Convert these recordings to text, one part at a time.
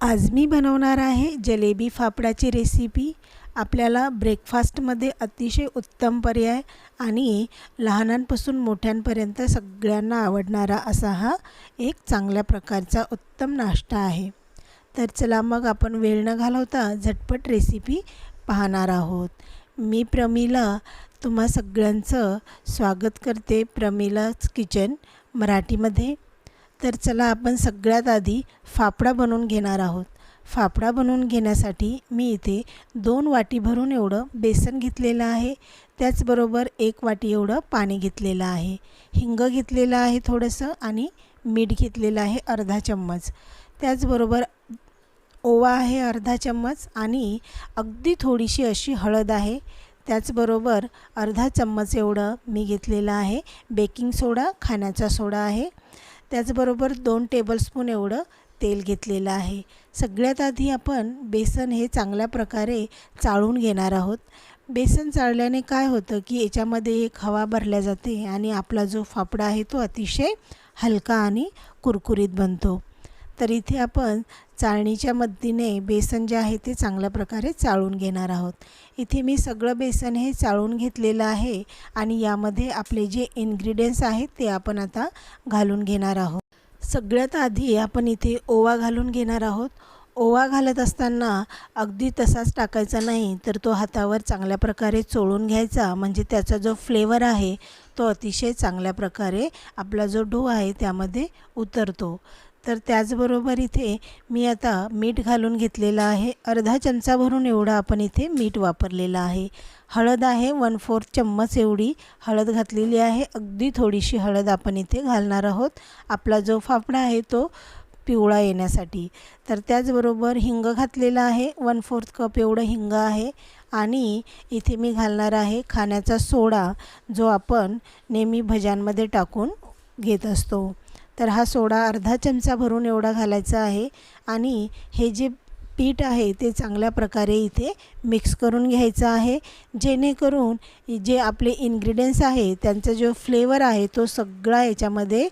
आज मी बनवणार आहे जलेबी फाफडाची रेसिपी आपल्याला ब्रेकफास्टमध्ये अतिशय उत्तम पर्याय आणि लहानांपासून मोठ्यांपर्यंत सगळ्यांना आवडणारा असा हा एक चांगल्या प्रकारचा उत्तम नाश्ता आहे. तर चला मग आपण वेळ न घालवता झटपट रेसिपी पाहणार आहोत. मी प्रमिला तुम्हा सगळ्यांचं स्वागत करते प्रमिलाच किचन मराठीमध्ये. तर चला आपण सगळ्यात आधी फाफडा बनवून घेणार आहोत. फाफडा बनवून घेण्यासाठी मी इथे दोन वाटी भरून एवढं बेसन घेतलेलं आहे. त्याचबरोबर एक वाटी एवढं पाणी घेतलेलं आहे. हिंग घेतलेलं आहे थोडंसं आणि मीठ घेतलेलं आहे अर्धा चम्मच. त्याचबरोबर ओवा आहे अर्धा चम्मच आणि अगदी थोडीशी अशी हळद आहे. त्याचबरोबर अर्धा चम्मच एवढं मी घेतलेलं आहे. बेकिंग सोडा खाण्याचा सोडा आहे. त्याचबरोबर दोन टेबलस्पून एवढं तेल घेतलेलं आहे. सगळ्यात आधी आपण बेसन हे चांगल्या प्रकारे चाळून घेणार आहोत. बेसन चाळल्याने काय होतं की याच्यामध्ये एक हवा भरल्या जाते आणि आपला जो फाफडा आहे तो अतिशय हलका आणि कुरकुरीत बनतो. तर इथे आपण चाळणीच्या मदतीने बेसन जे आहे ते चांगल्या प्रकारे चाळून घेणार आहोत. इथे मी सगळं बेसन हे चाळून घेतलेलं आहे आणि यामध्ये आपले जे इन्ग्रेडियंट्स आहेत ते आपण आता घालून घेणार आहोत. सगळ्यात आधी आपण इथे ओवा घालून घेणार आहोत. ओवा घालत असताना अगदी तसाच टाकायचा नाही तर तो हातावर चांगल्या प्रकारे चोळून घ्यायचा. म्हणजे त्याचा जो फ्लेवर आहे तो अतिशय चांगल्या प्रकारे आपला जो डो आहे त्यामध्ये उतरतो. तर त्याचबरोबर इथे मी आता मीठ घालून घेतलेलं आहे. अर्धा चमचा भरून एवढा आपण इथे मीठ वापरलेलं आहे. हळद आहे वन फोर्थ चम्मच एवढी हळद घातलेली आहे. अगदी थोडीशी हळद आपण इथे घालणार आहोत. आपला जो फाफडा आहे तो पिवळा येण्यासाठी. तर त्याचबरोबर हिंग घातलेला आहे. वन फोर्थ कप एवढं हिंग आहे. आणि इथे मी घालणार आहे खाण्याचा सोडा जो आपण नेहमी भज्यांमध्ये टाकून घेत असतो. तर हा सोडा अर्धा चमचा भरून एवढा घालायचा आहे आणि हे जे पीठ आहे ते चांगल्या प्रकारे इथे मिक्स करून घ्यायचं आहे. जेणेकरून जे आपले इन्ग्रेडियंट्स आहे त्यांचा जो फ्लेवर आहे तो सगळा याच्यामध्ये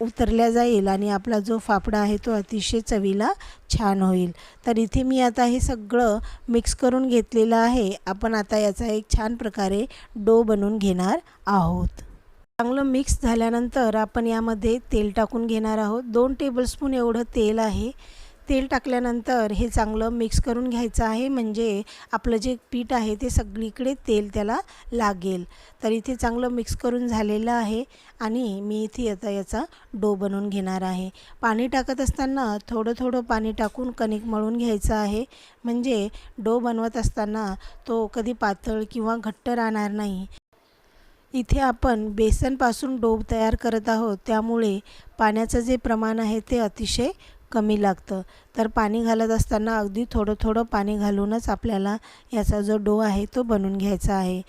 उतरल्या जाईल आणि आपला जो फाफडा आहे तो अतिशय चवीला छान होईल. तर इथे मी आता हे सगळं मिक्स करून घेतलेलं आहे. आपण आता याचा एक छान प्रकारे डो बनवून घेणार आहोत. चांगलं मिक्स झाल्यानंतर आपण यामध्ये तेल टाकून घेणार आहोत. दोन टेबलस्पून एवढं तेल आहे. तेल टाकल्यानंतर हे चांगलं मिक्स करून घ्यायचं आहे. म्हणजे आपलं जे पीठ आहे ते सगळीकडे तेल त्याला लागेल. तर इथे चांगलं मिक्स करून झालेलं आहे आणि मी इथे आता याचा डो बनवून घेणार आहे. पाणी टाकत असताना थोडं थोडं पाणी टाकून कणिक मळून घ्यायचं आहे. म्हणजे डो बनवत असताना तो कधी पातळ किंवा घट्ट राहणार नाही. इथे आपण बेसनपासून डोब तयार करत आहोत. त्यामुळे पाण्याचं जे प्रमाण आहे ते अतिशय कमी लागतं. तर पाणी घालत असताना अगदी थोडं थोडं पाणी घालूनच आपल्याला याचा जो डो आहे तो बनवून घ्यायचा आहे.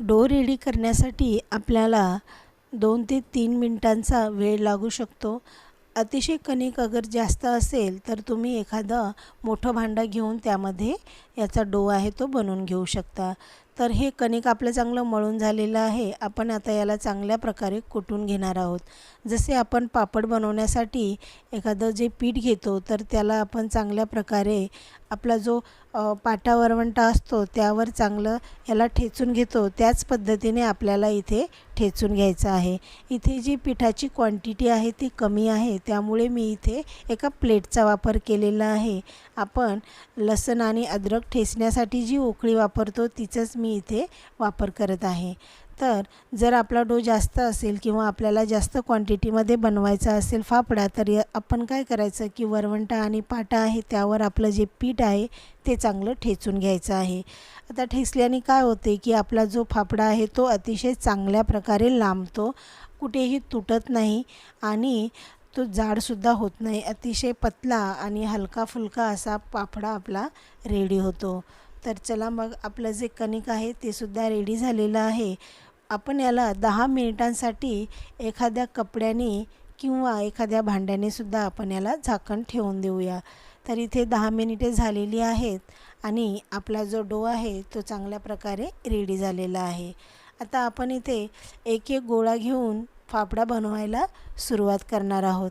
डो रेडी करण्यासाठी आपल्याला दोन ते तीन मिनटांचा वेळ लागू शकतो. अतिशय कणिक अगर जास्त असेल तर तुम्ही एखादं मोठं भांडं घेऊन त्यामध्ये याचा डो आहे तो बनवून घेऊ शकता. तर हे कणिक आपलं चांगलं मळून झालेलं आहे. आपण आता याला चांगल्या प्रकारे कुटून घेणार आहोत. जसे आपण पापड बनवण्यासाठी एखादं जे पीठ घेतो तर त्याला आपण चांगल्या प्रकारे आपला जो पाटा वरवंटा असतो त्यावर चांगलं याला ठेचून घेतो. त्याच पद्धतीने आपल्याला इथे ठेचून घ्यायचं आहे. इथे जी पिठाची क्वांटिटी आहे ती कमी आहे. त्यामुळे मी इथे एका प्लेटचा वापर केलेला आहे. आपण लसण आणि अद्रक ठेचण्यासाठी जी उकळी वापरतो तिचंच मी मी इथे वापर करत आहे. तर जर आपला डो जास्त असेल किंवा आपल्याला जास्त क्वांटिटीमध्ये बनवायचा असेल फाफडा तर आपण काय करायचं की वरवंटा आणि पाटा आहे त्यावर आपलं जे पीठ आहे ते चांगलं ठेचून घ्यायचं आहे. आता ठेचल्याने काय होते की आपला जो फाफडा आहे तो अतिशय चांगल्या प्रकारे लांबतो कुठेही तुटत नाही आणि तो जाडसुद्धा होत नाही. अतिशय पतला आणि हलका फुलका असा पापडा आपला रेडी होतो. तर चला मग आपलं जे कणिक आहे ते सुद्धा रेडी झालेलं आहे. आपण याला दहा मिनिटांसाठी एखाद्या कपड्याने किंवा एखाद्या भांड्याने सुद्धा आपण याला झाकण ठेवून देऊया. तर इथे दहा मिनिटे झालेली आहेत आणि आपला जो डो आहे तो चांगल्या प्रकारे रेडी झालेला आहे. आता आपण इथे एक एक गोळा घेऊन फाफडा बनवायला सुरुवात करणार आहोत.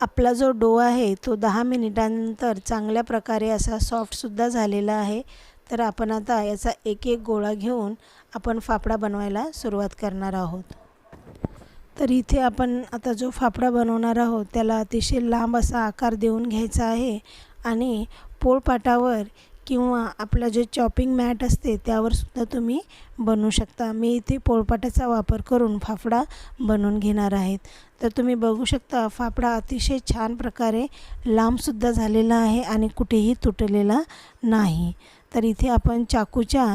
आपला जो डो आहे तो दहा मिनिटांनंतर चांगल्या प्रकारे असा सॉफ्टसुद्धा झालेला आहे. तर आपण आता याचा एक एक गोळा घेऊन आपण फाफडा बनवायला सुरुवात करणार आहोत. तर इथे आपण आता जो फाफडा बनवणार आहोत त्याला अतिशय लांब असा आकार देऊन घ्यायचा आहे आणि पोळपाटावर किंवा आपलं जे चॉपिंग मॅट असते त्यावरसुद्धा तुम्ही बनवू शकता. मी इथे पोळपाटाचा वापर करून फाफडा बनवून घेणार आहेत. तर तुम्ही बघू शकता फाफडा अतिशय छान प्रकारे लांबसुद्धा झालेला आहे आणि कुठेही तुटलेला नाही. तर इथे आपण चाकूच्या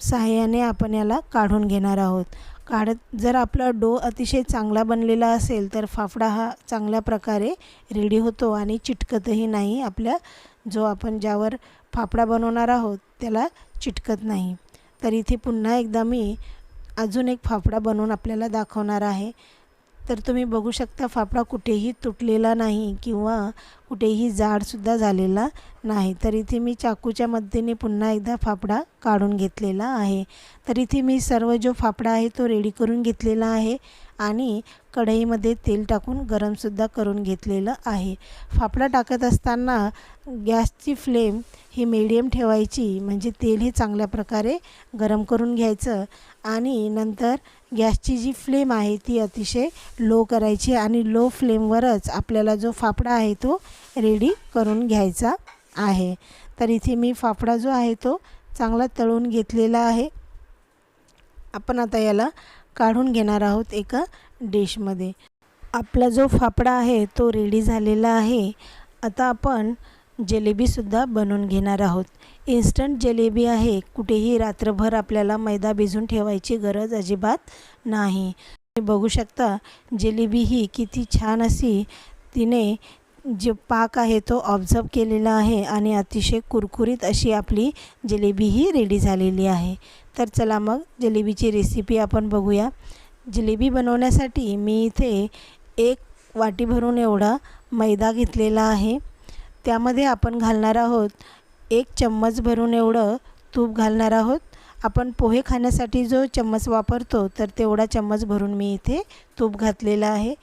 सहाय्याने आपण याला काढून घेणार आहोत. काढत जर आपला डो अतिशय चांगला बनलेला असेल तर फाफडा हा चांगल्या प्रकारे रेडी होतो आणि चिटकतही नाही आपल्या जो आपण ज्यावर फाफडा बनवणार आहोत त्याला चिटकत नाही. तर इथे पुन्हा एकदा मी अजून एक फाफडा बनवून आपल्याला दाखवणार आहे. तर तुम्ही बघू शकता फाफडा कुठेही तुटलेला नाही किंवा कुठेही जाडसुद्धा झालेला नाही. तर इथे मी चाकूच्या मदतीने पुन्हा एकदा फाफडा काढून घेतलेला आहे. तर इथे मी सर्व जो फाफडा आहे तो रेडी करून घेतलेला आहे आणि कढईमध्ये तेल टाकून गरमसुद्धा करून घेतलेलं आहे. फाफडा टाकत असताना गॅसची फ्लेम ही मीडियम ठेवायची म्हणजे तेल हे चांगल्या प्रकारे गरम करून घ्यायचं आणि नंतर गॅसची जी फ्लेम आहे ती अतिशय लो करायची आणि लो फ्लेमवरच आपल्याला जो फाफडा आहे तो रेडी करून घ्यायचा आहे. तर इथे मी फाफडा जो आहे तो चांगला तळून घेतलेला आहे. आपण आता याला काढून घेणार आहोत एका डिशमध्ये. आपला जो फाफडा आहे तो रेडी झालेला आहे. आता आपण जिलेबीसुद्धा बनवून घेणार आहोत. इन्स्टंट जिलेबी आहे. कुठेही रात्रभर आपल्याला मैदा भिजून ठेवायची गरज अजिबात नाही. तुम्ही बघू शकता जिलेबी ही किती छान अशी तिने जे पाक आहे तो ऑब्झर्व केलेला आहे आणि अतिशय कुरकुरीत अशी आपली जिलेबी ही रेडी झालेली आहे. तर चला मग जिलेबीची रेसिपी आपण बघूया. जिलेबी बनवण्यासाठी मी इथे एक वाटी भरून एवढा मैदा घेतलेला आहे. त्यामध्ये आपण घालणार आहोत एक चम्मच भरून एवढं तूप घालणार आहोत. आपण पोहे खाण्यासाठी जो चम्मच वापरतो तर तेवढा चम्मच भरून मी इथे तूप घातलेलं आहे.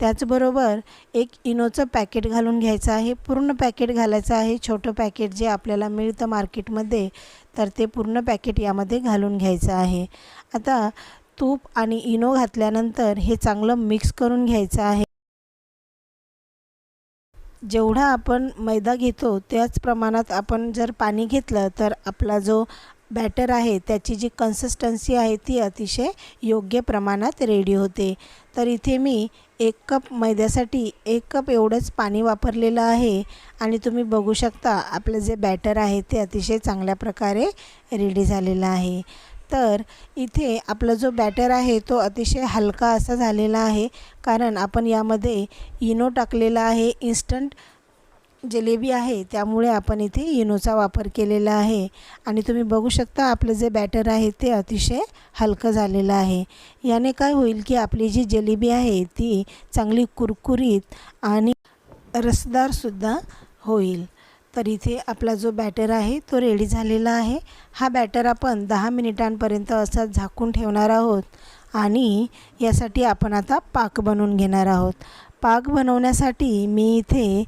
त्याचबरोबर एक इनोचं पॅकेट घालून घ्यायचं आहे. पूर्ण पॅकेट घालायचं आहे. छोटं पॅकेट जे आपल्याला मिळतं मार्केटमध्ये तर ते पूर्ण पॅकेट यामध्ये घालून घ्यायचं आहे. आता तूप आणि इनो घातल्यानंतर हे चांगलं मिक्स करून घ्यायचं आहे. जेवढा आपण मैदा घेतो त्याच प्रमाणात आपण जर पाणी घेतलं तर आपला जो बॅटर आहे त्याची जी कन्सिस्टन्सी आहे ती अतिशय योग्य प्रमाणात रेडी होते. तर इथे मी एक कप मैद्यासाठी एक कप एवढंच पाणी वापरलेलं आहे आणि तुम्ही बघू शकता आपलं जे बॅटर आहे ते अतिशय चांगल्या प्रकारे रेडी झालेलं आहे. तर इथे आपला जो बॅटर आहे तो अतिशय हलका असा झालेला आहे. कारण आपण यामध्ये इनो टाकलेला आहे. इन्स्टंट जिलेबी आहे. त्यामुळे आपण इथे इनोचा वापर केलेला आहे. आणि तुम्ही बघू शकता आपलं जे बॅटर आहे ते अतिशय हलकं झालेलं आहे. याने काय होईल की आपली जी जिलेबी आहे ती चांगली कुरकुरीत आणि रसदारसुद्धा होईल. तर इथे आपला जो बॅटर आहे तो रेडी झालेला आहे. हा बॅटर आपण दहा मिनिटांपर्यंत असा झाकून ठेवणार आहोत आणि यासाठी आपण आता पाक बनवून घेणार आहोत. पाक बनवण्यासाठी मी इथे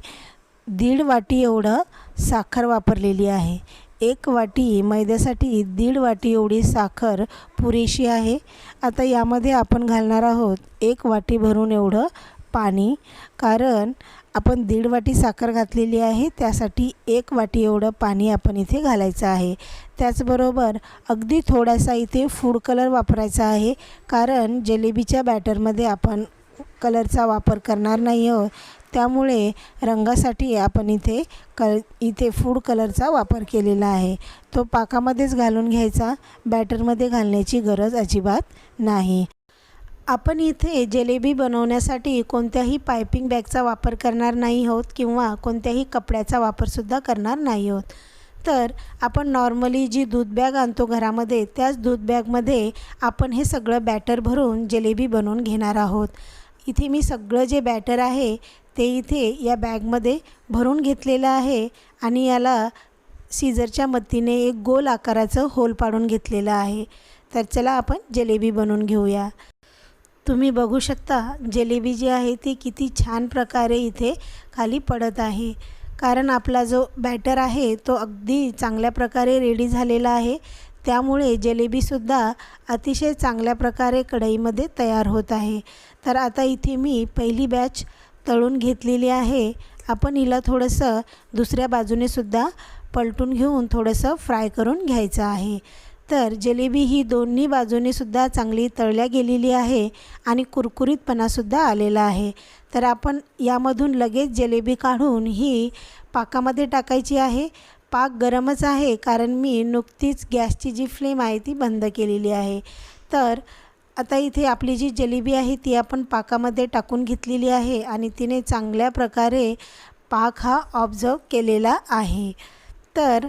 दीड वाटी एवढं साखर वापरलेली आहे. एक वाटी मैद्यासाठी दीड वाटी एवढी साखर पुरेशी आहे. आता यामध्ये आपण घालणार आहोत एक वाटी भरून एवढं पाणी कारण आपण दीड वाटी साखर घातलेली आहे. त्यासाठी एक वाटी एवढं पाणी आपण इथे घालायचं आहे. त्याचबरोबर अगदी थोडासा इथे फूड कलर वापरायचा आहे. कारण जिलेबीच्या बॅटरमध्ये आपण कलरचा वापर करणार नाही आहोत. त्यामुळे रंगासाठी आपण इथे कल इथे फूड कलरचा वापर केलेला आहे. तो पाकामध्येच घालून घ्यायचा. बॅटरमध्ये घालण्याची गरज अजिबात नाही. आपण इथे जिलेबी बनवण्यासाठी कोणत्याही पायपिंग बॅगचा वापर करणार नाही आहोत किंवा कोणत्याही कपड्याचा वापरसुद्धा करणार नाही आहोत. तर आपण नॉर्मली जी दूध बॅग आणतो घरामध्ये त्याच दूध बॅगमध्ये आपण हे सगळं बॅटर भरून जिलेबी बनवून घेणार आहोत. इथे मी सगळं जे बॅटर आहे ते इथे या बॅगमध्ये भरून घेतलेलं आहे आणि याला सीझरच्या मदतीने एक गोल आकाराचं होल पाडून घेतलेलं आहे. तर चला आपण जिलेबी बनवून घेऊया. तुम्ही बघू शकता जिलेबी जी आहे ती किती छान प्रकारे इथे खाली पडत आहे. कारण आपला जो बॅटर आहे तो अगदी चांगल्या प्रकारे रेडी झालेला आहे. त्यामुळे जिलेबीसुद्धा अतिशय चांगल्या प्रकारे कढईमध्ये तयार होत आहे. तर आता इथे मी पहिली बॅच तळून घेतलेली आहे. आपण हिला थोडंसं दुसऱ्या बाजूने सुद्धा पलटून घेऊन थोडंसं फ्राय करून घ्यायचं आहे. तर जिलेबी ही दोन्ही बाजूनीसुद्धा चांगली तळल्या गेलेली आहे आणि कुरकुरीतपणासुद्धा आलेला आहे. तर आपण यामधून लगेच जिलेबी काढून ही पाकामध्ये टाकायची आहे. पाक गरमच आहे कारण मी नुकतीच गॅसची जी फ्लेम आहे ती बंद केलेली आहे. तर आता इथे आपली जी जिलेबी आहे ती आपण पाकामध्ये टाकून घेतलेली आहे आणि तिने चांगल्या प्रकारे पाक हा ऑब्झर्व केलेला आहे. तर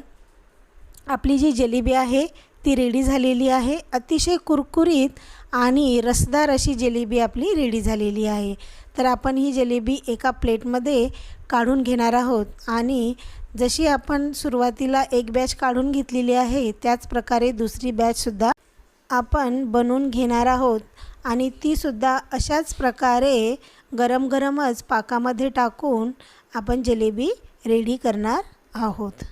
आपली जी जिलेबी आहे ती रेडी झालेली आहे. अतिशय कुरकुरीत आणि रसदार अशी जिलेबी आपली रेडी झालेली आहे. तर आपण ही जिलेबी एका प्लेटमध्ये काढून घेणार आहोत आणि जशी आपण सुरुवातीला एक बॅच काढून घेतलेली आहे त्याच प्रकारे दुसरी बॅचसुद्धा आपण बनवून घेणार आहोत. आणि तीसुद्धा अशाच प्रकारे गरम गरमच पाकामध्ये टाकून आपण जिलेबी रेडी करणार आहोत.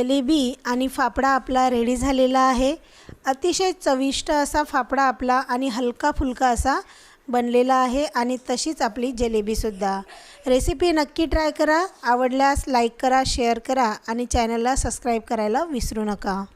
जिलेबी आणि फाफडा आपला रेडी झालेला आहे. अतिशय चविष्ट असा फाफडा आपला आणि हलका फुलका असा बनलेला आहे आणि तशीच आपली जिलेबीसुद्धा रेसिपी नक्की ट्राय करा. आवडल्यास लाईक करा शेअर करा आणि चॅनलला सबस्क्राईब करायला विसरू नका.